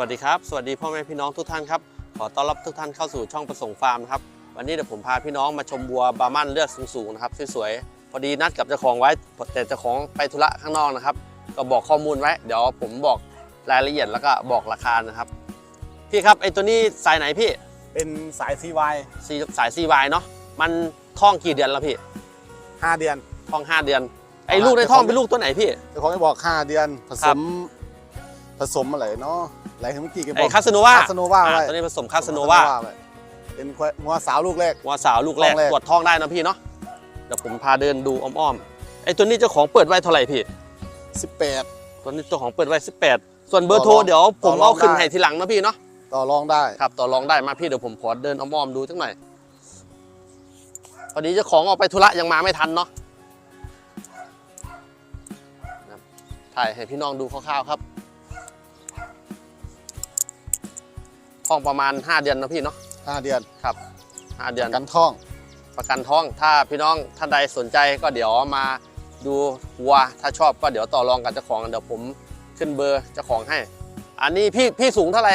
วัสดีครับ สวัสดีพ่อแม่พี่น้องทุกท่านครับ ขอต้อนรับทุกท่านเข้าสู่ช่องประสงค์ฟาร์มนะครับ วันนี้เดี๋ยวผมพาพี่น้องมาชมวัวบาร์มันเลือดสูงๆนะครับสวยๆ พอดีนัดกับเจ้าของไว้ แต่เจ้าของไปธุระข้างนอกนะครับ ก็บอกข้อมูลไว้ เดี๋ยวผมบอกรายละเอียดแล้วก็บอกราคานะครับ พี่ครับไอตัวนี้สายไหนพี่ เป็นสาย CY ซีสาย CY เนาะ มันท้องกี่เดือนแล้วพี่ 5 เดือนท้อง 5 เดือน ไอ้ลูกในท้องเป็นลูกตัวไหนพี่ เจ้าของได้บอก 5 เดือน ผสครับมผสมอะไรเนาะ อะไรเมื่อกี้แกบไอ้อกคาสโนวาคาสโนวาอ่าไว้ตัวนี้ผสมคาสโนวาไว้เป็นควายงัวสาวลูกแรก วัวสาวลูกแรกท้องแรก ตรวจท้องได้นะพี่เนาะเดี๋ยวผมพาเดินดูอ้อมๆไอ้ตัวนี้เจ้าของเปิดไว้เท่าไหร่พี่ 18 ตัวนี้เจ้าของเปิดไว้ 18 ส่วนเบอร์โทรต่อรองเดี๋ยวผมต่อรองเอาขึ้นได้ ให้ทีหลังนะพี่เนาะต่อรองได้ ครับต่อรองได้มาพี่เดี๋ยวผมขอเดินอ้อมๆดูสักหน่อยพอดีเจ้าของออกไปธุระยังมาไม่ทันเนาะนะครับถ่ายให้พี่น้องดูคร่าวๆครับ ท้องประมาณ 5 เดือนนะพี่เนาะ5เดือนครับ5เดือน กันท่อง ประกันท้อง ถ้าพี่น้องท่านใดสนใจก็เดี๋ยวมาดูวัว ถ้าชอบก็เดี๋ยวต่อรองกับเจ้าของเดี๋ยวผมขึ้นเบอร์เจ้าของให้ อันนี้พี่พี่สูงเท่าไหร่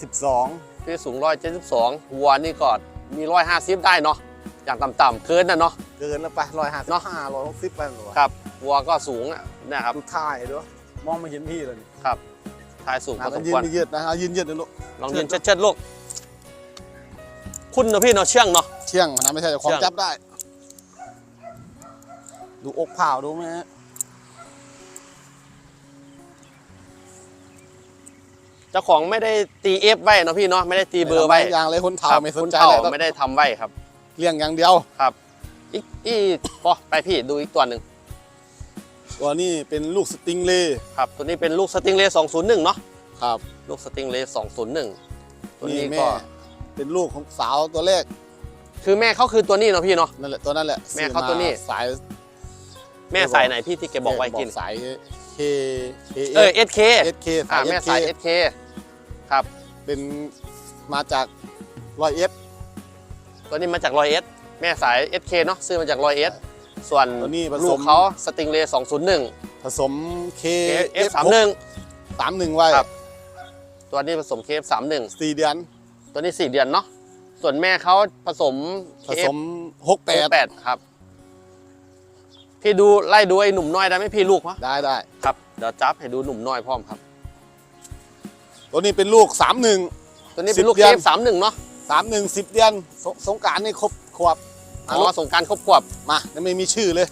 172 พี่สูงร้อยเจ็ดสิบสองวัวนี่ก็มีร้อยห้าสิบได้เนาะ อย่างต่ำๆเกินนะเนาะ เกินแล้วไป155เนาะ160ไปหรอครับวัวก็สูงอะเนะครับ ดูท่ายด้วยมองไม่เห็นพี่เลยนี่ครับ ทายสูงพอะอสมันมยืคนวรไม่ยืดนะเอายืนยืดนะลูกลองยืนเชิดๆลูก คุณเนาะพี่เนาะเชื่องเนาะเชี่ยงนะไม่ใช่เจ้าของเชี่ยงจับได้ ดูอกเผาดูไหมฮะเจ้าของไม่ได้ตีเอฟไว้เนาะพี่เนาะไม่ได้ตีเบอร์ไว้ม่ทำอย่างเลยคนเฒ่าครับไม่สคุนณใจเต่าเลยต้องไม่ได้ทำไว้ครับ เลี้ยงอย่างเดียวครับ อีกอีกพอไปพี่ดูอีกตัวหนึ่ง ตัวนี้เป็นลูกสติงเล่ครับ ตัวนี้เป็นลูกสติงเลย์201 เนาะครับ ลูกสติงเลย์201 ตัวนี้แม่ก็เป็นลูกของสาวตัวแรก คือแม่เขาคือตัวนี้เนาะพี่เนาะนั่นแหละตัวนั้นแหละแม่เขาตัวนี้ซื้อมาสาย แม่สายไหนพี่ที่แกบอกไว้กินสายเคเคเออ SK เอสเคอ่าสายแม่เอสสายเค SK ครับ เป็นมาจากรอยเอสตัวนี้มาจากรอยเอสแม่สาย SK เนาะซื้อมาจากรอยเอส ส่วนตัวนี้ผลูสกมเขาสติงเลย์201 ผสมเค KF 31 สามหนึ่งไว้ครับ ตัวนี้ผสม KF 31 สี่เดือน ตัวนี้ 4 เดือนเนาะส่วนแม่เขาผสม ผสมหกแปด8ครับ พี่ดูไล่ดูไอ้หนุ่มน้อยได้ไหมพี่ลูกวะได้ได้ ครับเดี๋ยวจับให้ดูหนุ่มน้อยพร้อมครับ ตัวนี้เป็นลูกสามหนึ่ง ตัวนี้เป็นลูก10เดือน KF 31 เนาะสามหนึ่งสิบเดือนสงสงกรารนี่ครบขวบ อ๋อสงกรารครบขวบมายังไม่มีชื่อเลย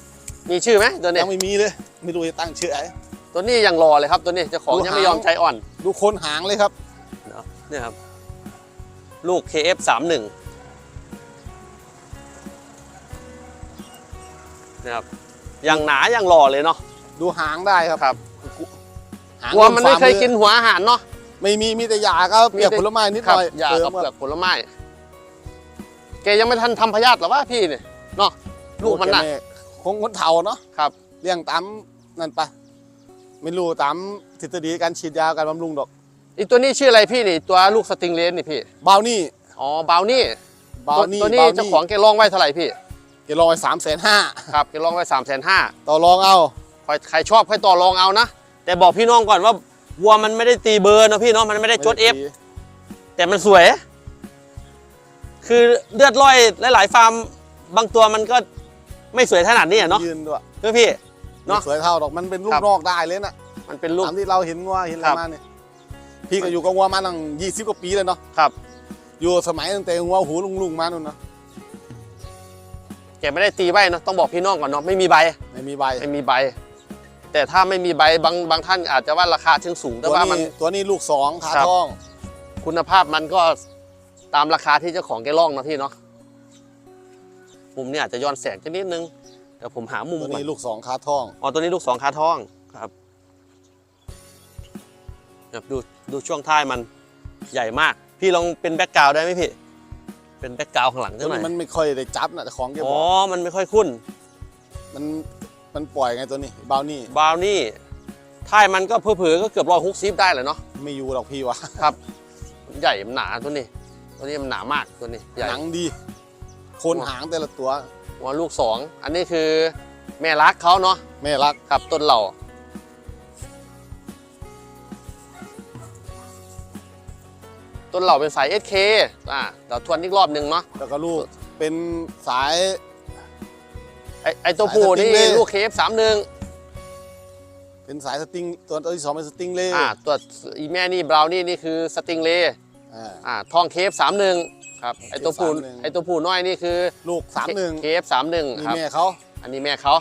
มีชื่อไหมตัวนี้ยังไม่มีเลย ไม่รู้จะตั้งชื่ออะไร ตัวนี้ยังรอเลยครับตัวนี้เจ้าของดูยังไม่ยอมหางใช้อ่อนดูโคนหางเลยครับเนี่ยครับ ลูก KF 3 1 นะครับยังหนายังหล่อเลยเนาะดูหางได้ครับครับหางวัวมันไม่เคยฝ่ากินหัวอาหารเนาะไม่มีมีแต่ยาครับมีเปียกแต่ผลไม้นิดคหรับน่อยยาเติกับมเปลือกผลไม้ แกยังไม่ทันทำพยาธิหรอวะพี่เนี่ยเนาะลูกมันน่ะโอเคคงคนเฒ่าเนาะครับ เลี้ยงตามนั่นไปไม่รู้ตามทฤษฎีการฉีดยาการบำรุงดอกอีกตัวนี้ชื่ออะไรพี่นี่ ตัวลูกสติงเลนนี่พี่บาวนี่อ๋อบาวนี่บาวนี่ตัวนี้บาวเจ้าของแกลองไว้เท่าไหร่พี่แกลองไปสามแสนห้าครับแกลองไว้สามแสนห้าต่อรองเอาใครชอบค่อยต่อรองเอานะแต่บอกพี่น้องก่อนว่าวัวมันไม่ได้ตีเบอร์นะพี่เนาะมันไม่ได้จดเอฟไม่ไแต่มันสวย คือเลือดร้อยหลายๆฟาร์มบางตัวมันก็ไม่สวยขนาดนี้อะเนาะยืนด้วยเพื่อพี่เนอะไม่สวยเท่าดอกมันเป็นลูครักบ นอกได้เลยนะมันเป็นลูก ตามที่เราเห็นงัวเห็นอะไรครับ มาเนี่ยพี่ก็อยู่กับงัวมาตั้งยี่สิบกว่าปีเลยเนาะครับอยู่สมัยตั้งแต่งัวหูลุงๆมานู่นเนาะแกไม่ได้ตีใบเนาะต้องบอกพี่น้องก่อนเนาะไม่มีใบไม่มีใบไม่มีใบ แต่ถ้าไม่มีใบบางบางท่านอาจจะว่าราคาถึงสูง แต่ตัวว่ามัน นี้ตัวนี้ลูกสองขาครับ ทอง คุณภาพมันก็ ตามราคาที่เจ้าของแกล่องนะพี่เนาะมุมนี้อาจจะย้อนแสงจะนิดนึงเดี๋ยวผมหามุมตัวก่อนนี้ลูกสองขาทอง อ๋อตัวนี้ลูกสองขาทองครับครับดูดูช่วงท้ายมันใหญ่มาก พี่ลองเป็นแบ็กกราวด์ได้ไหมพี่ เป็นแบ็กกราวด์ข้างหลังตัสัวกหน่นี้อยมันไม่ค่อยได้จับนะแต่ของแกอ๋บออกมันไม่ค่อยคุ้น มันมันปล่อยไงตัวนี้บาวนี่บราวนี่ท้ายมันก็เผื่อๆก็เกือบร้อยหกสิบได้เลยเนาะ ไม่อยู่หรอกพี่วะ ครับ ใหญ่มันหนาตัวนี้ ตัวนี้มันหนามากตัวนี้ใหญ่หนังดีโคนหางแต่ละตัวหัวลูกสองอันนี้คือแม่รักเขาเนาะแม่รักครับต้นเหล่าต้นเหล่าเป็นสาย SK อ่าเดี๋ยวทวนอีกรอบหนึ่งเนาะแล้วก็ลูกเป็นสาย ไอไอตัวผู้นี่สายสติ๊งเล่ลูกเคฟสามหนึ่งเป็นสายสติงตัวตัวที่สองเป็นสติงเล่อ่าตัวอีแม่นี่บราวนี่นี่คือสติงเล อ่า อ่าทองเคฟสามหนึ่งครับไอตัวผู้31 ไอตัวผู้น้อยนี่คือลูกสามหนึ่งเคฟสามหนึ่งนี่ครับ แม่เขาอันนี้แม่เขา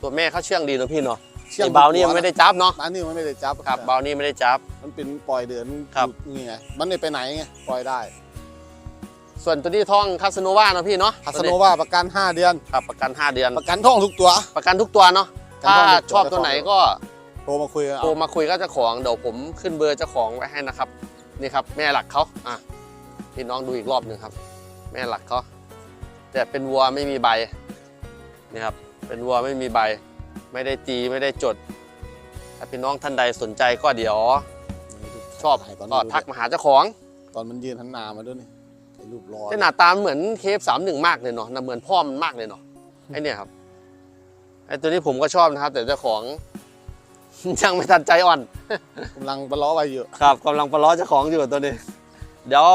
ตัวแม่เขาเชื่องดีเนอะพี่เนาะเชื่องไอ้บราวนี่มันไม่ได้จับเนาะอันนี้มันไม่ได้จับครับบราวนี่ไม่ได้จับ มันเป็นปล่อยเดือนครับ อยู่นี่ไงมันไม่ไปไหนไงปล่อยได้ส่วนตัวนี้ท่องคาสโนวาเนาะพี่เนาะคาสโนวาประกัน 5 เดือน ครับประกัน 5 เดือน ประกันท่องทุกตัว ประกันทุกตัวเนาะ ประกันถ้าท่องทุกตัวชอบตัวไหนก็ โทรมาคุยกันโทรเอามาคุยกับเจ้าของเดี๋ยวผมขึ้นเบอร์เจ้าของไว้ให้นะครับ นี่ครับ แม่หลักเขาอะพี่น้องดูอีกรอบหนึ่งครับ แม่หลักเขาแต่เป็นวัวไม่มีใบนี่ครับ เป็นวัวไม่มีใบ ไม่ได้ตีไม่ได้จด ถ้าพี่น้องท่านใดสนใจก็เดี๋ยว ชอบให้ตอนก็นี้ทักมาหาเจ้าของ ตอนมันยืนหันหน้ามาด้วยนี่ไอ้รูปรอแต่หน้าตาเหมือนเคฟสามหนึ่งมากเลยเนาะน่ะเหมือนพ่อมันมากเลยเนาะไอเนี่ยครับไอตัวนี้ผมก็ชอบนะครับ แต่เจ้าของ ยังไม่ทันใจอ่อน กำลังบล้อไปอยู่ครับกำลังประล้อเจ้าของอยู่ตัวนี้ เดี๋ยว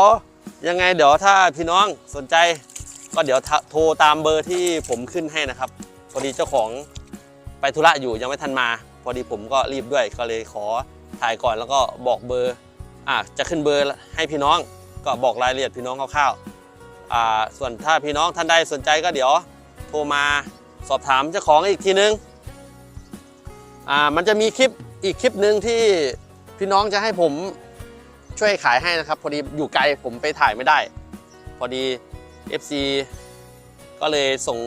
ยังไงเดี๋ยวถ้าพี่น้องสนใจ ก็เดี๋ยวทะโทรตามเบอร์ที่ผมขึ้นให้นะครับพอดีเจ้าของไปธุระอยู่ยังไม่ทันมา พอดีผมก็รีบด้วยก็เลยขอถ่ายก่อนแล้วก็บอกเบอร์อะจะขึ้นเบอร์ให้พี่น้อง ก็บอกรายละเอียดพี่น้องคร่าวๆอ่าส่วนถ้าพี่น้องท่านใดสนใจก็เดี๋ยวโทรมาสอบถามเจ้าของอีกทีนึง อ่ามันจะมีคลิปอีกคลิปหนึ่งที่พี่น้องจะให้ผมช่วยขายให้นะครับ พอดีอยู่ไกลผมไปถ่ายไม่ได้ พอดี FC ก็เลยส่ง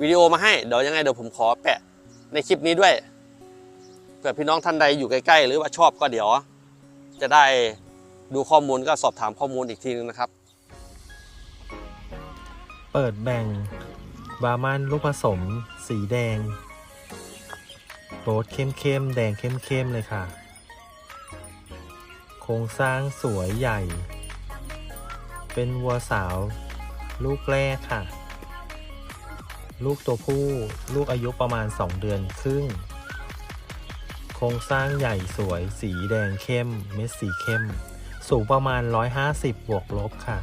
วิดีโอมาให้เดี๋ยวยังไงเดี๋ยวผมขอแปะในคลิปนี้ด้วยเผื่อพี่น้องท่านใดอยู่ใกล้ๆ หรือว่าชอบก็เดี๋ยว จะได้ดูข้อมูลก็สอบถามข้อมูลอีกทีนึงนะครับ เปิดแบ่งบามันลูกผสม สีแดง โรสเข้มๆ แดงเข้มๆ เลยค่ะ โครงสร้างสวยใหญ่ เป็นวัวสาว ลูกแรกค่ะ ลูกตัวผู้ลูกอายุประมาณ 2 เดือนครึ่ง โครงสร้างใหญ่สวยสีแดงเข้ม เม็ดสีเข้ม สูงประมาณ 150 บวกลบค่ะ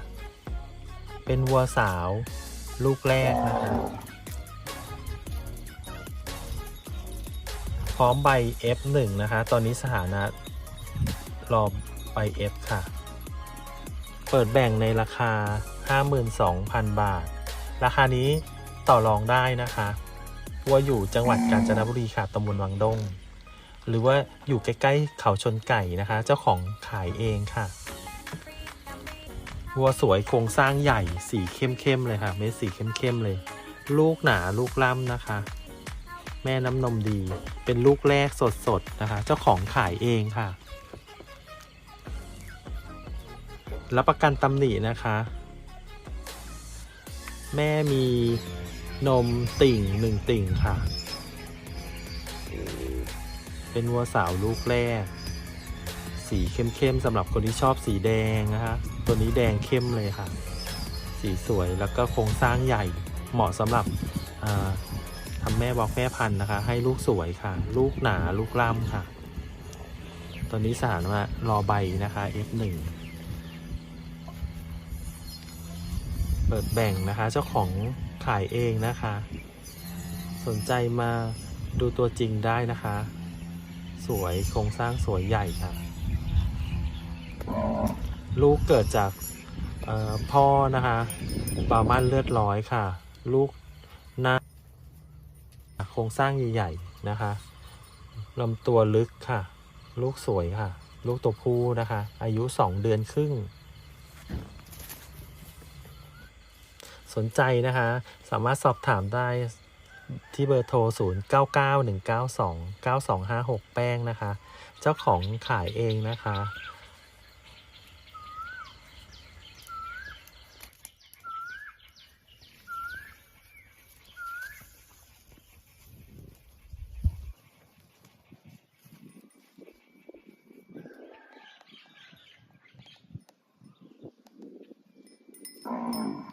เป็นวัวสาว ลูกแรกนะคะ ร้อมใบ F1 นะคะ ตอนนี้สถานะรอใบ F ค่ะ เปิดแบ่งในราคา 52,000 บาท ราคานี้ต่อรองได้นะคะวัวอยู่จังหวัดกาญจนบุรีค่ะตำบลวังดง หรือว่าอยู่ใกล้ๆเขาชนไก่นะคะ เจ้าของขายเองค่ะวัวสวยโครงสร้างใหญ่สีเข้มๆเลยค่ะ เม็ดสีเข้มๆเลย ลูกหนาลูกล่ำนะคะ แม่น้ำนมดี เป็นลูกแรกสดๆนะคะ เจ้าของขายเองค่ะ รับประกันตำหนินะคะ แม่มีนมติ่งหนึ่งติ่งค่ะ เป็นวัวสาวลูกแรก สีเข้มๆสำหรับคนที่ชอบสีแดงนะคะ ตัวนี้แดงเข้มเลยค่ะ สีสวยแล้วก็โครงสร้างใหญ่เหมาะสำหรับ อ่าทำแม่บอกแม่พันธุ์นะคะ ให้ลูกสวยค่ะ ลูกหนาลูกล่ำค่ะตัวนี้สารว่ารอใบนะคะ F1 เปิดแบ่งนะคะ เจ้าของขายเองนะคะ สนใจมาดูตัวจริงได้นะคะ สวยโครงสร้างสวยใหญ่ค่ะ ลูกเกิดจากพ่อนะคะปามันเลือดร้อยค่ะ ลูก รงสร้างใหญ่ๆนะคะลำตัวลึกค่ะ ลูกสวยค่ะ ลูกตัวผู้นะคะ อายุ2เดือนครึ่ง สนใจนะคะ สามารถสอบถามได้ที่เบอร์โทร 0 9 9 1 9 2 9 2 5 6 แป้งนะคะ เจ้าของขายเองนะคะ Hum.